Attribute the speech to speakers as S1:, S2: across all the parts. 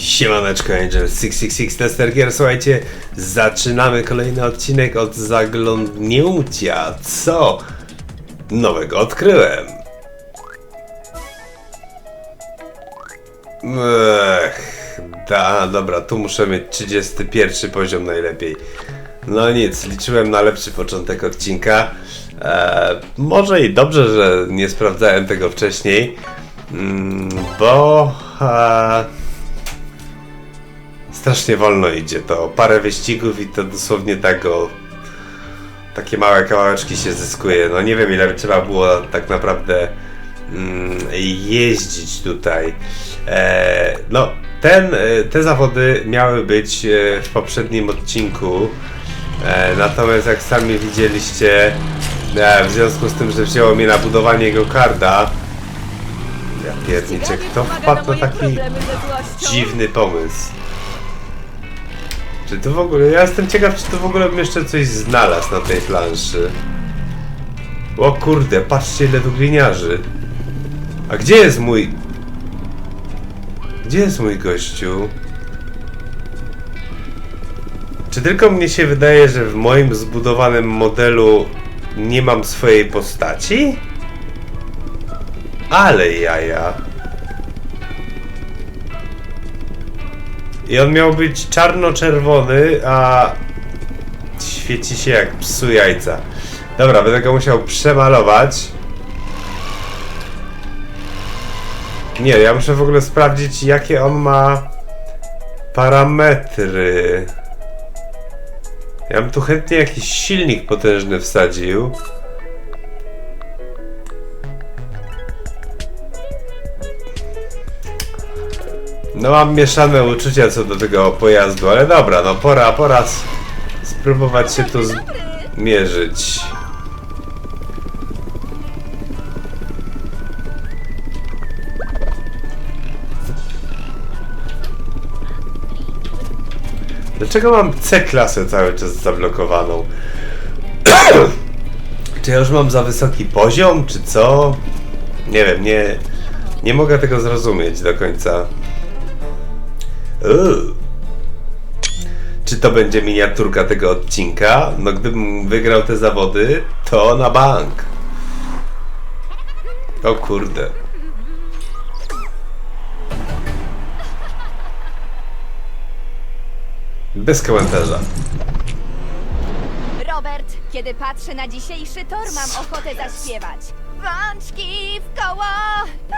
S1: Siemaneczko Angel 666 Tester Gear, słuchajcie, zaczynamy kolejny odcinek od zaglądnięcia, co nowego odkryłem. Ech, da, dobra, tu muszę mieć 31 poziom najlepiej. No nic, liczyłem na lepszy początek odcinka. E, może i dobrze, że nie sprawdzałem tego wcześniej, mm, bo e, strasznie wolno idzie. To parę wyścigów i to dosłownie tak o takie małe kawałeczki się zyskuje. No nie wiem ile by trzeba było tak naprawdę mm, jeździć tutaj. E, no, ten, e, te zawody miały być e, w poprzednim odcinku. E, natomiast jak sami widzieliście, e, w związku z tym, że wzięło mnie na budowanie go-karda, ja pierniczę, kto wpadł na taki dziwny pomysł? Czy tu w ogóle, ja jestem ciekaw, czy tu w ogóle bym jeszcze coś znalazł na tej planszy. O kurde, patrzcie ile tu gliniarzy. A gdzie jest mój... Gdzie jest mój gościu? Czy tylko mnie się wydaje, że w moim zbudowanym modelu nie mam swojej postaci? Ale jaja. I on miał być czarno-czerwony, a świeci się jak psu jajca. Dobra, będę go musiał przemalować. Nie, ja muszę w ogóle sprawdzić, jakie on ma parametry. Ja bym tu chętnie jakiś silnik potężny wsadził. No mam mieszane uczucia co do tego pojazdu, ale dobra, no pora, pora spróbować się tu zmierzyć. Dlaczego mam C-klasę cały czas zablokowaną? czy ja już mam za wysoki poziom, czy co? Nie wiem, nie, nie mogę tego zrozumieć do końca. Czy to będzie miniaturka tego odcinka? No gdybym wygrał te zawody, to na bank. O kurde. Bez komentarza.
S2: Robert, kiedy patrzę na dzisiejszy tor, mam ochotę zaśpiewać. Rączki w koło!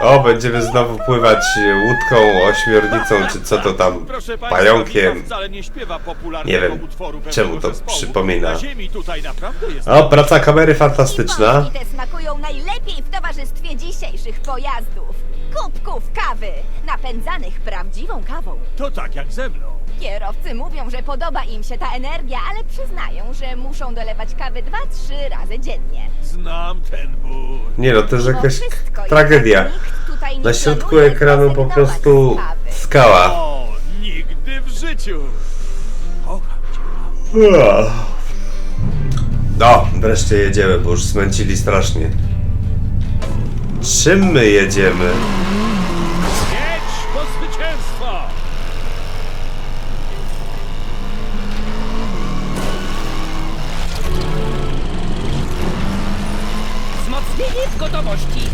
S1: O, będziemy znowu pływać łódką, ośmiornicą, czy co to tam,
S3: Proszę państwa,
S1: pająkiem.
S3: Wcale nie śpiewa popularnego
S1: Nie wiem,
S3: utworu pewnego
S1: czemu to
S3: zespołu.
S1: przypomina.
S3: Na ziemi tutaj naprawdę jest
S1: O, praca kamery fantastyczna.
S2: I te smakują najlepiej w towarzystwie dzisiejszych pojazdów. Kubków kawy, napędzanych prawdziwą kawą.
S3: to tak jak ze mną.
S2: Kierowcy mówią, że podoba im się ta energia, ale przyznają, że muszą dolewać kawy 2-3 razy dziennie.
S3: Znam ten ból.
S1: Nie no, to jest jakaś
S2: wszystko,
S1: tragedia.
S2: nikt tutaj nie
S1: Na środku
S2: planuje
S1: ekranu po
S2: zrezygnować
S1: prostu
S2: z kawy.
S1: skała.
S3: O, nigdy w życiu. Kocham cię.
S1: No, wreszcie jedziemy, bo już smęcili strasznie. Czym my jedziemy?
S3: Jedź po zwycięstwo!
S4: Wzmocnienie w gotowości.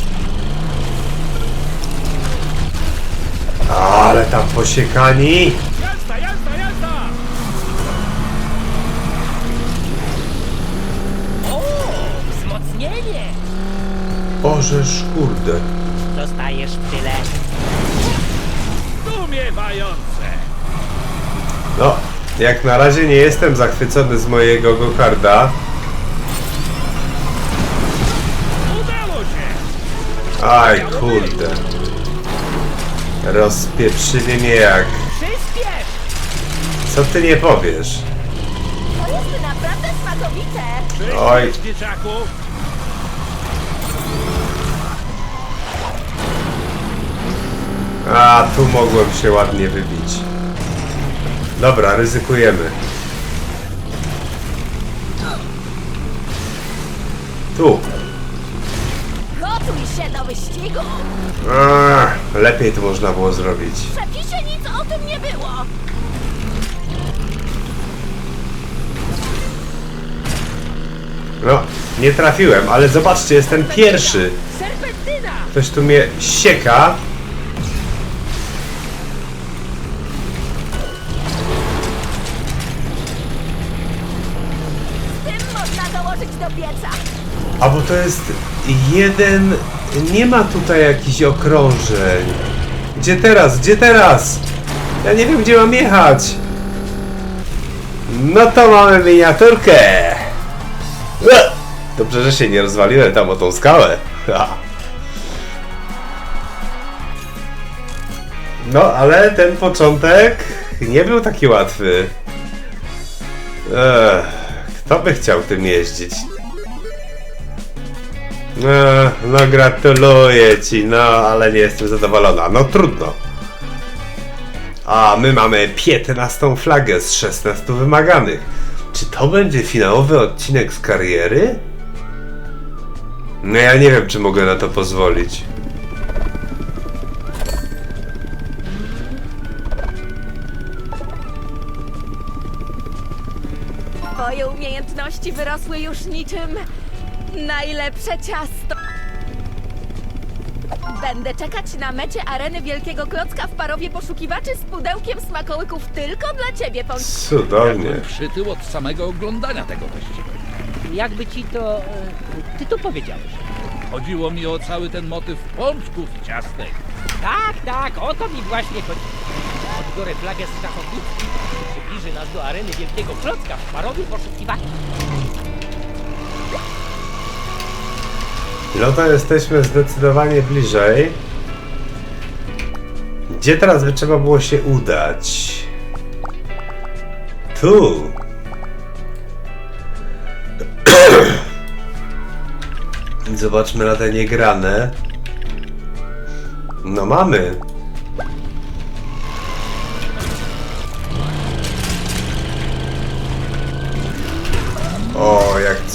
S1: Ale tam posiekani! Bożeż kurde.
S4: Dostajesz w tyle.
S3: Zdumiewające!
S1: No, jak na razie nie jestem zachwycony z mojego gokarda.
S3: Udało się!
S1: Aj, kurde. Rozpieprzyli mnie jak...
S4: Przyspiesz.
S1: Co ty nie powiesz?
S2: To jest naprawdę smakowite!
S1: Oj.
S3: Przyspiesz, dzieciaku!
S1: A, tu mogłem się ładnie wybić. Dobra, ryzykujemy. Tu.
S2: Gotuj się do wyścigu!
S1: A, lepiej to można było zrobić.
S2: Przepisie nic o o tym nie było!
S1: No, nie trafiłem, ale zobaczcie, jestem pierwszy.
S4: Serpentyna!
S1: Ktoś tu mnie sieka. A bo to jest jeden... Nie ma tutaj jakichś okrążeń. Gdzie teraz? Gdzie teraz? Ja nie wiem, gdzie mam jechać. No to mamy miniaturkę. Dobrze, że się nie rozwaliłem tam o tą skałę. No, ale ten początek nie był taki łatwy. Ech, kto by chciał tym jeździć? No, no gratuluję ci, no ale nie jestem zadowolona. No trudno. A my mamy 15 flagę z 16 wymaganych. Czy to będzie finałowy odcinek z kariery? No ja nie wiem, czy mogę na to pozwolić.
S2: Twoje umiejętności wyrosły już niczym najlepsze ciasto. Będę czekać na mecie areny Wielkiego Klocka w parowie poszukiwaczy z pudełkiem smakołyków tylko dla ciebie, Pączku.
S1: Cudownie.
S3: Byłem przytył od samego oglądania tego wyścigu.
S4: Jakby ci to... e, Ty to powiedziałeś.
S3: Chodziło mi o cały ten motyw pączków i ciastek.
S4: Tak, tak, o to mi właśnie chodzi. Odbiorę flagę z szachownicy. Przybliży nas do areny Wielkiego Klocka w parowie poszukiwaczy.
S1: No to jesteśmy zdecydowanie bliżej. Gdzie teraz by trzeba było się udać? Tu. Zobaczmy na te niegrane. No mamy.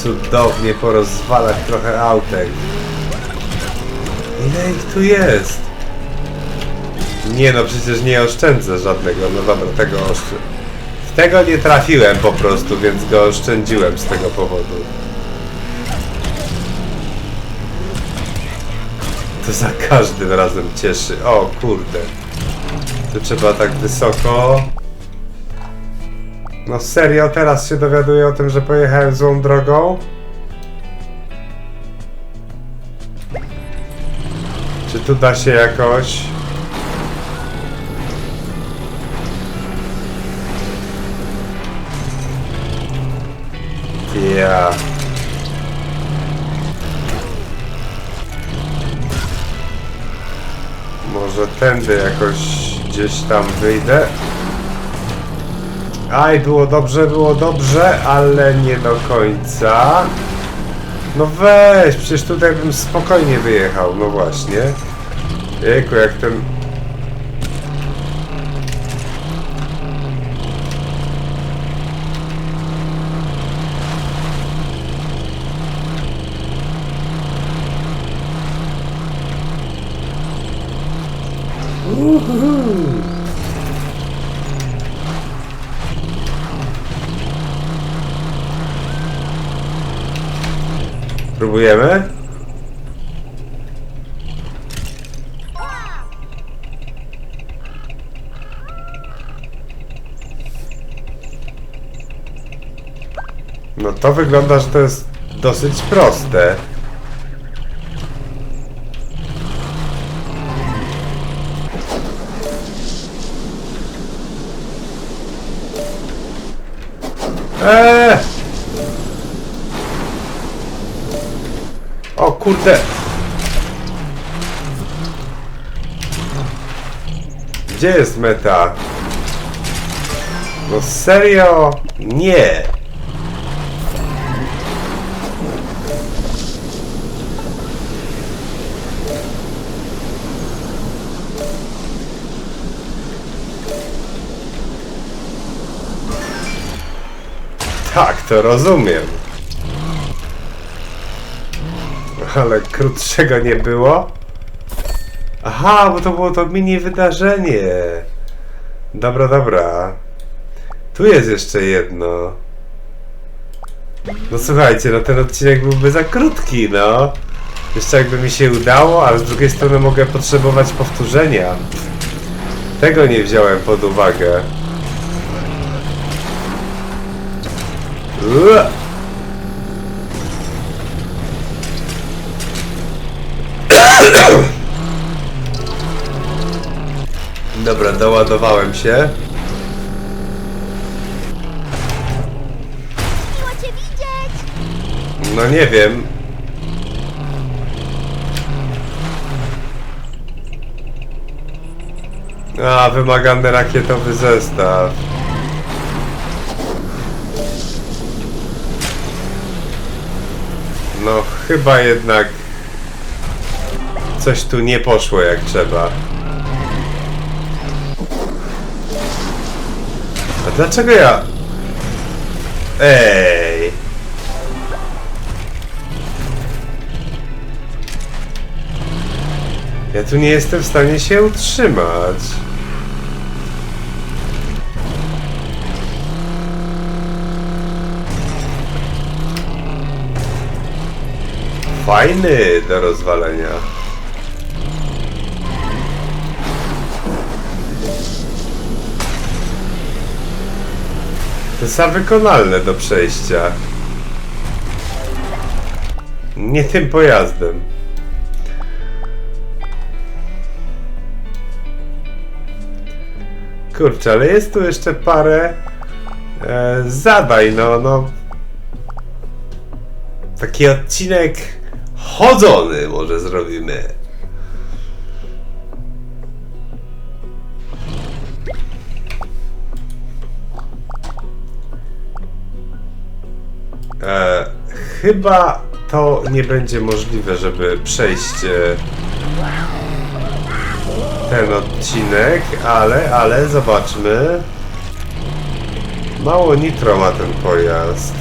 S1: Cudownie porozwalać trochę autek. Ile ich tu jest? Nie no, przecież nie oszczędzę żadnego. No dobra, tego oszczę... W tego nie trafiłem po prostu, więc go oszczędziłem z tego powodu. To za każdym razem cieszy. O kurde. Tu trzeba tak wysoko. No serio, teraz się dowiaduję o tym, że pojechałem złą drogą? Czy tu da się jakoś? Ja. Może tędy jakoś gdzieś tam wyjdę. Aj, było dobrze, było dobrze, ale nie do końca. No weź, przecież tutaj bym spokojnie wyjechał, no właśnie. Jejku, jak ten... Próbujemy? No to wygląda, że to jest dosyć proste. Eee! Kurde! Gdzie jest meta? No serio? Nie! Tak, to rozumiem. Ale krótszego nie było? Aha, bo to było to mini wydarzenie. Dobra, dobra. Tu jest jeszcze jedno. No słuchajcie, no ten odcinek byłby za krótki, no. Jeszcze jakby mi się udało, ale z drugiej strony mogę potrzebować powtórzenia. Tego nie wziąłem pod uwagę. Ua! Dobra, doładowałem się.
S2: Miło cię widzieć!
S1: No nie wiem. A, wymagany rakietowy zestaw. No, chyba jednak coś tu nie poszło jak trzeba. Dlaczego ja... Ej! Ja tu nie jestem w stanie się utrzymać. Fajny do rozwalenia. To jest wykonalne do przejścia. Nie tym pojazdem. Kurczę, ale jest tu jeszcze parę e, zadań, no, no. Taki odcinek chodzony może zrobimy. E, chyba to nie będzie możliwe, żeby przejść e, ten odcinek, ale, ale zobaczmy. Mało nitro ma ten pojazd.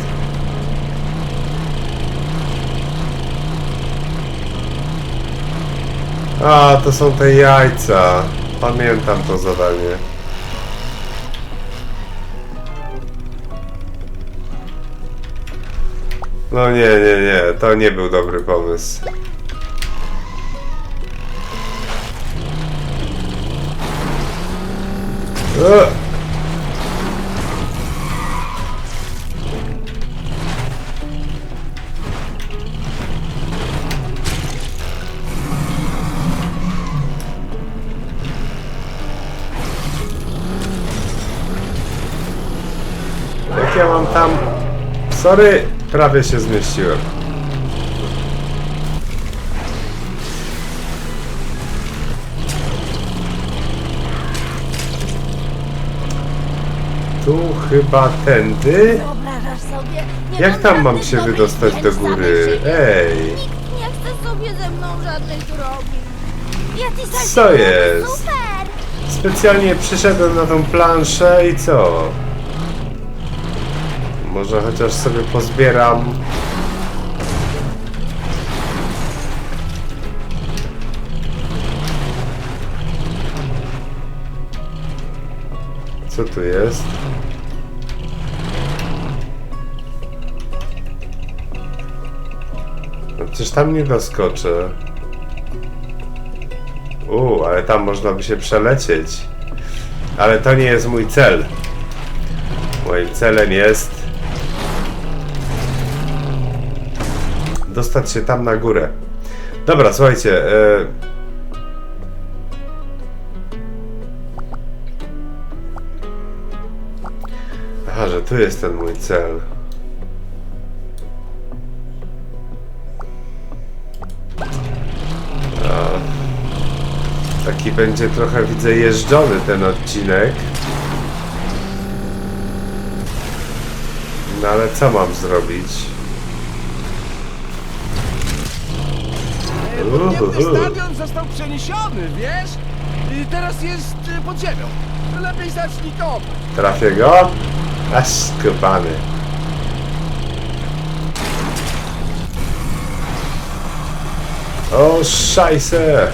S1: A, to są te jajca. Pamiętam to zadanie. No nie, nie, nie, to nie był dobry pomysł. Jak ja mam tam... Sorry, prawie się zmieściłem. Tu chyba tędy.
S2: Wyobrażasz sobie? Nie
S1: Jak
S2: mam
S1: tam mam
S2: żadnych
S1: się
S2: dobrych
S1: wydostać do góry?
S2: siebie.
S1: Ej.
S2: Nikt nie chce sobie ze mną. Ja ty
S1: Co jest?
S2: Super!
S1: Specjalnie przyszedłem na tą planszę i co? Może chociaż sobie pozbieram. Co tu jest? No przecież tam nie doskoczę. U, ale tam można by się przelecieć. Ale to nie jest mój cel. Moim celem jest dostać się tam na górę. Dobra, słuchajcie. E... Aha, że tu jest ten mój cel. Taki będzie trochę, widzę, jeżdżony ten odcinek. No ale co mam zrobić? Uhuhu.
S5: stadion został przeniesiony, wiesz? I teraz jest y, pod ziemią. Lepiej zacznij kopać.
S1: Trafię go? Aż skopany. O, szajse!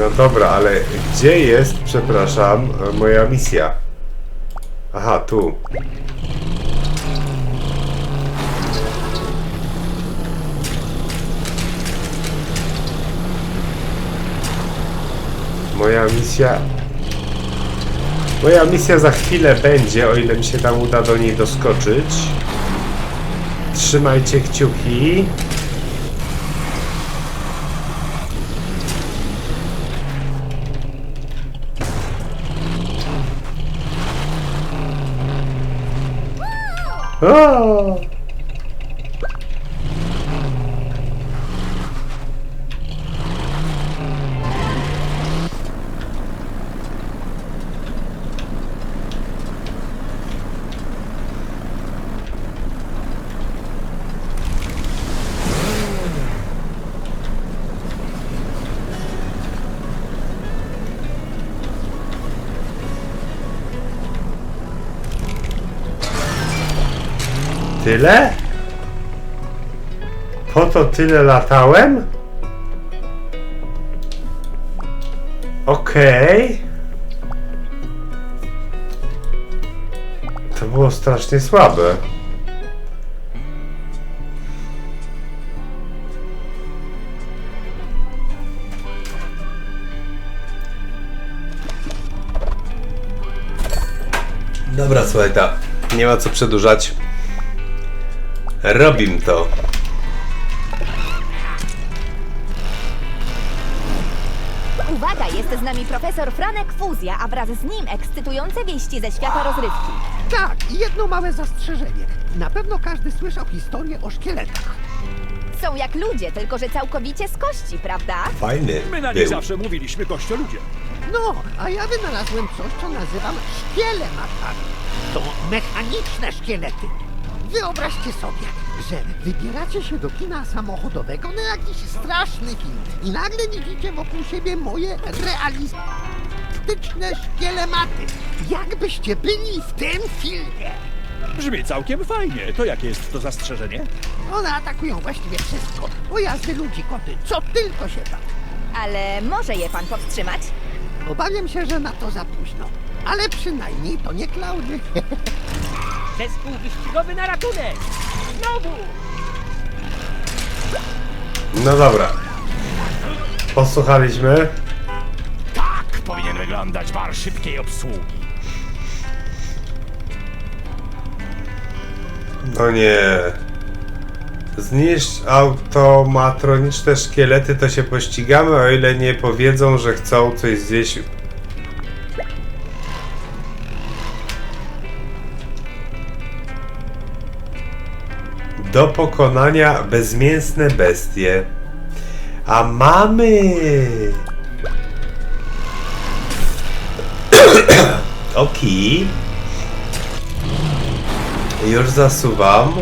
S1: No dobra, ale gdzie jest, przepraszam, moja misja? Aha, tu. Moja misja. Moja misja za chwilę będzie, o ile mi się tam uda do niej doskoczyć. Trzymajcie kciuki. O! Tyle? Po to tyle latałem? Okej. To było strasznie słabe. Dobra, słuchaj, ta. Nie ma co przedłużać. Robim to.
S2: Uwaga, jest z nami profesor Franek Fuzja, a wraz z nim ekscytujące wieści ze świata rozrywki.
S6: Tak, i jedno małe zastrzeżenie. Na pewno każdy słyszał historię o szkieletach.
S2: Są jak ludzie, tylko że całkowicie z kości, prawda?
S1: Fajny.
S7: My na
S1: był.
S7: zawsze mówiliśmy kościoludzie.
S6: No, a ja wynalazłem coś, co nazywam szkielematami. To mechaniczne szkielety. Wyobraźcie sobie, że wybieracie się do kina samochodowego na jakiś straszny film i nagle widzicie wokół siebie moje realistyczne szkielematy. Jakbyście byli w tym filmie.
S7: Brzmi całkiem fajnie. To jakie jest to zastrzeżenie?
S6: One atakują właściwie wszystko. Pojazdy, ludzi, koty, co tylko się da.
S2: Ale może je pan powstrzymać?
S6: Obawiam się, że na to za późno. Ale przynajmniej to nie klauny.
S4: Zespół wyścigowy na ratunek! Znowu!
S1: No dobra. Posłuchaliśmy.
S7: Tak powinien wyglądać bar szybkiej obsługi.
S1: No nie. Zniszcz automatroniczne szkielety, to się pościgamy, o ile nie powiedzą, że chcą coś zjeść. Do pokonania bezmięsne bestie. A mamy! Oki. Już zasuwam.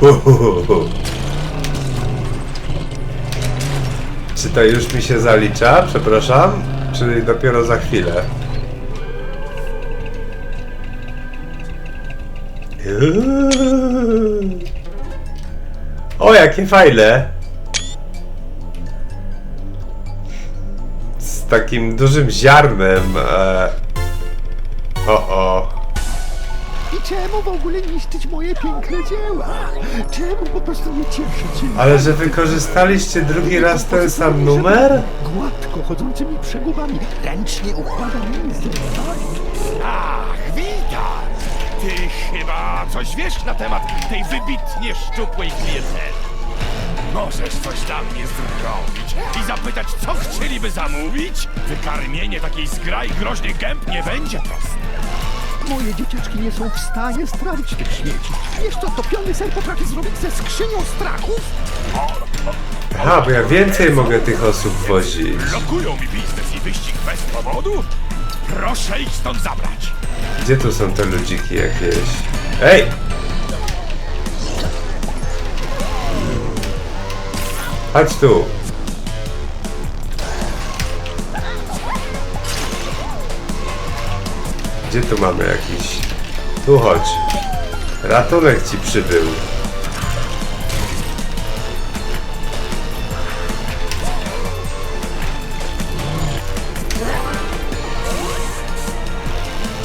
S1: Uhuhuhu. To już mi się zalicza? Przepraszam. Czy dopiero za chwilę? Uuu. O, jakie fajne! Z takim dużym ziarnem. E... O, o.
S6: I czemu w ogóle niszczyć moje piękne dzieła? Czemu po prostu nie cieszyć się?
S1: Ale że wykorzystaliście drugi raz ten sam numer?
S6: Gładko chodzącymi przegubami, ręcznie układanymi z
S7: Ach, witaj! Ty chyba coś wiesz na temat tej wybitnie szczupłej klienteli. Możesz coś dla mnie zrobić i zapytać, co chcieliby zamówić? Wykarmienie takiej zgrai groźnych gęb nie będzie proste.
S6: Moje dzieciaczki nie są w stanie strawić tych śmieci. Wiesz co topiony ser potrafi zrobić ze skrzynią strachów?
S1: Aha, bo ja więcej mogę tych osób wozić.
S7: Blokują mi biznes i wyścig bez powodu? Proszę ich stąd zabrać.
S1: Gdzie tu są te ludziki jakieś? Ej! Chodź tu! Gdzie tu mamy jakiś... Tu chodź. Ratunek ci przybył.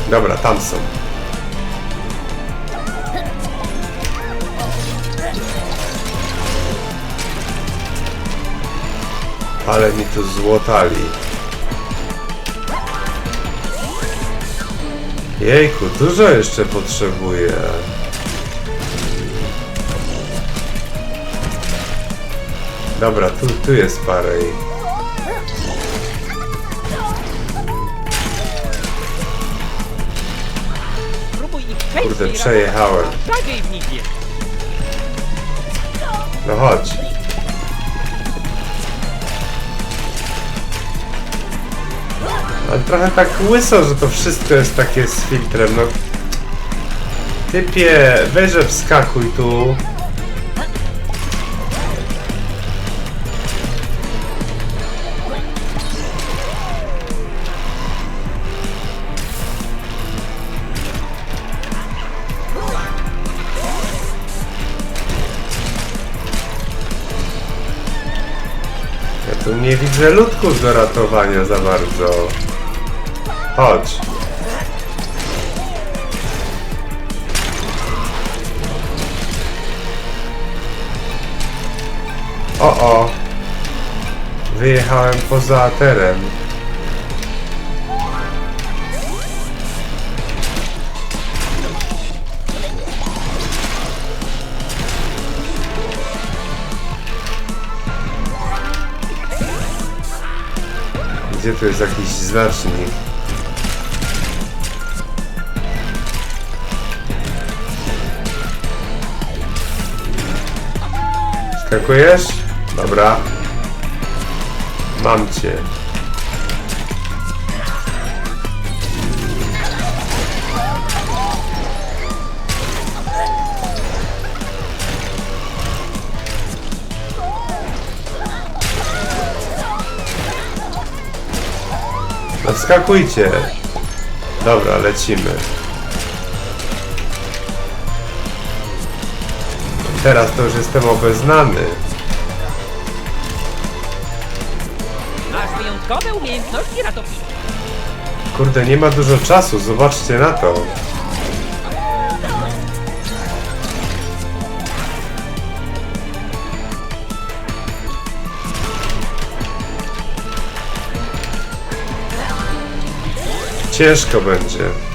S1: Dobra, tam są. Ale mi tu złotali. Jejku, dużo jeszcze potrzebuję. Dobra, tu, tu jest parę. ich. Kurde, przejechałem.
S4: Jest.
S1: No chodź. Ale trochę tak łyso, że to wszystko jest takie z filtrem, no. Typie, weźże wskakuj tu. Ja tu nie widzę ludków do ratowania za bardzo. Chodź. O o. Wyjechałem poza teren. Gdzie tu jest jakiś znacznik? Skakujesz? Dobra. Mam cię. Wskakujcie. Dobra, lecimy. Teraz to już jestem obeznany.
S4: Masz wyjątkowe umiejętności ratownicze.
S1: Kurde, nie ma dużo czasu, zobaczcie na to. Ciężko będzie.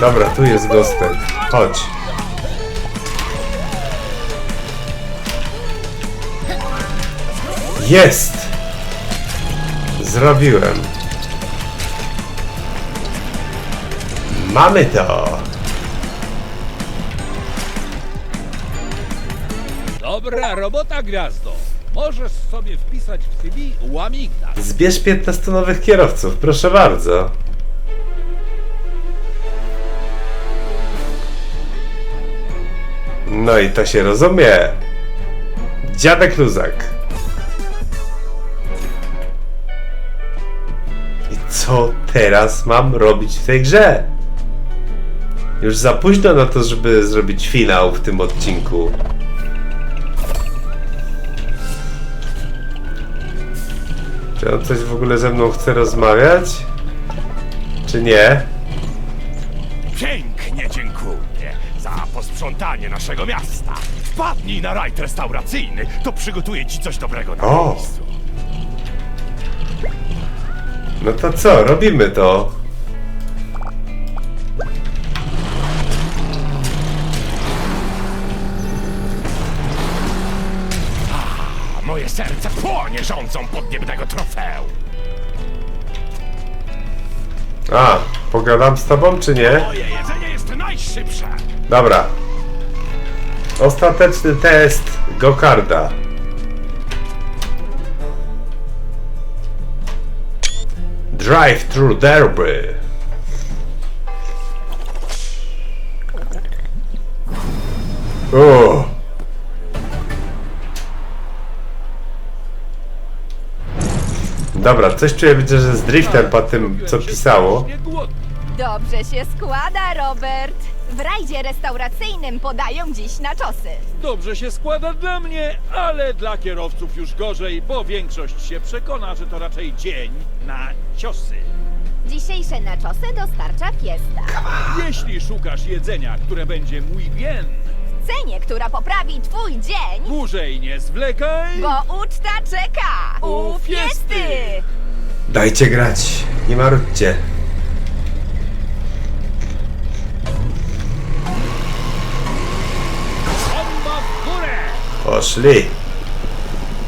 S1: Dobra, tu jest gostek. Chodź. Jest! Zrobiłem. Mamy to!
S3: Dobra robota, gwiazdo. Możesz sobie wpisać w CV łamigdał.
S1: Zbierz 15 nowych kierowców, proszę bardzo. No i to się rozumie. Dziadek Luzak. I co teraz mam robić w tej grze? Już za późno na to, żeby zrobić finał w tym odcinku. Czy on coś w ogóle ze mną chce rozmawiać? Czy nie?
S7: Dziękuję za posprzątanie naszego miasta. Wpadnij na rajd restauracyjny, to przygotuję ci coś dobrego na
S1: O!
S7: miejscu.
S1: No to co, robimy to.
S7: A moje serce płonie rządzą podniebnego trofeum.
S1: A, pogadam z tobą, czy nie?
S7: Moje jedzenie jest najszybsze.
S1: Dobra. Ostateczny test Gokarda. Drive through Derby. Uuu. Dobra, coś czuję, widzę, że z driftem po tym, co pisało.
S2: Dobrze się składa, Robert. W rajdzie restauracyjnym podają dziś na czosy.
S3: Dobrze się składa dla mnie, ale dla kierowców już gorzej, bo większość się przekona, że to raczej dzień na ciosy.
S2: Dzisiejsze naczosy dostarcza Fiesta.
S3: Jeśli szukasz jedzenia, które będzie mój bien,
S2: W cenie, która poprawi twój dzień,
S3: dłużej nie zwlekaj.
S2: bo uczta czeka u
S3: U
S2: Fiesty.
S3: Fiesty.
S1: Dajcie grać, nie marudźcie. Poszli.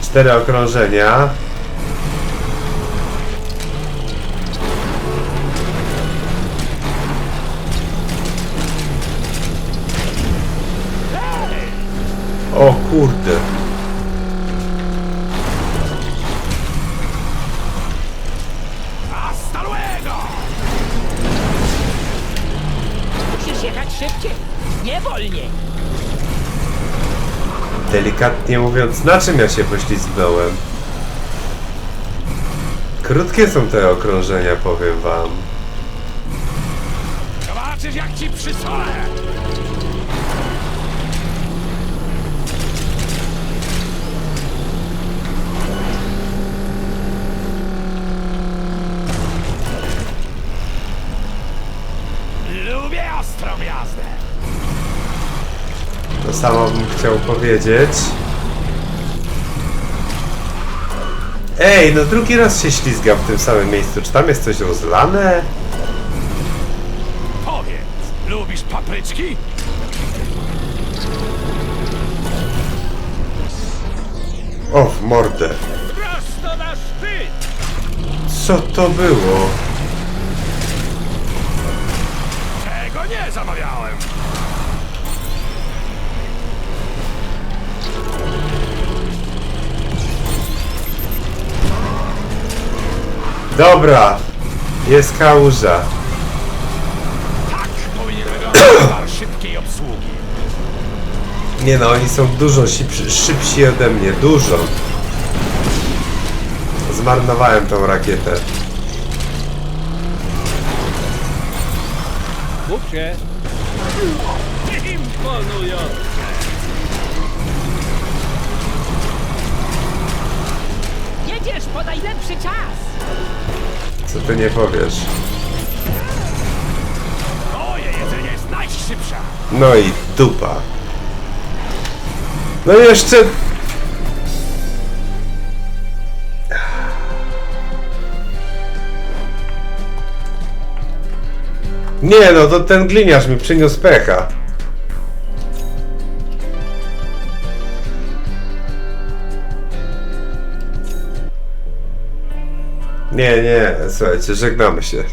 S1: Cztery okrążenia. O kurde.
S7: Hasta!
S4: Musisz jechać szybciej, nie wolniej.
S1: Delikatnie mówiąc, na czym ja się poślizgnąłem? Krótkie są te okrążenia, powiem wam.
S7: Zobaczysz, jak ci przysolę! Lubię ostrą jazdę!
S1: To samo bym chciał powiedzieć. Ej, no drugi raz się ślizgam w tym samym miejscu. Czy tam jest coś rozlane?
S7: Powiedz, lubisz papryczki?
S1: O, w mordę.
S3: Prosto na szczyt!
S1: Co to było?
S7: Tego nie zamawiałem!
S1: Dobra, jest kałuża.
S7: Tak powinien wyglądać szybkiej obsługi.
S1: Nie no, oni są dużo szybsi, szybsi ode mnie, dużo. Zmarnowałem tą rakietę.
S3: Się. Imponujące!
S4: Jedziesz po najlepszy czas.
S1: Co ty nie powiesz?
S7: Moje jedzenie jest!
S1: No i dupa. No i jeszcze... Nie no, to ten gliniarz mi przyniósł pecha. Nie, nie, słuchajcie, żegnamy się.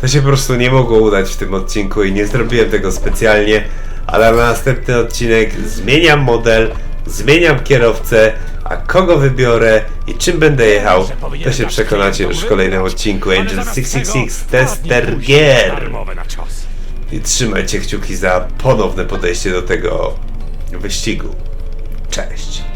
S1: To się po prostu nie mogło udać w tym odcinku i nie zrobiłem tego specjalnie, ale na następny odcinek zmieniam model, zmieniam kierowcę, a kogo wybiorę i czym będę jechał, to się przekonacie już w kolejnym odcinku Angel
S7: zamiast
S1: 666
S7: tego
S1: Tester
S7: cios.
S1: I trzymajcie kciuki za ponowne podejście do tego wyścigu. Cześć.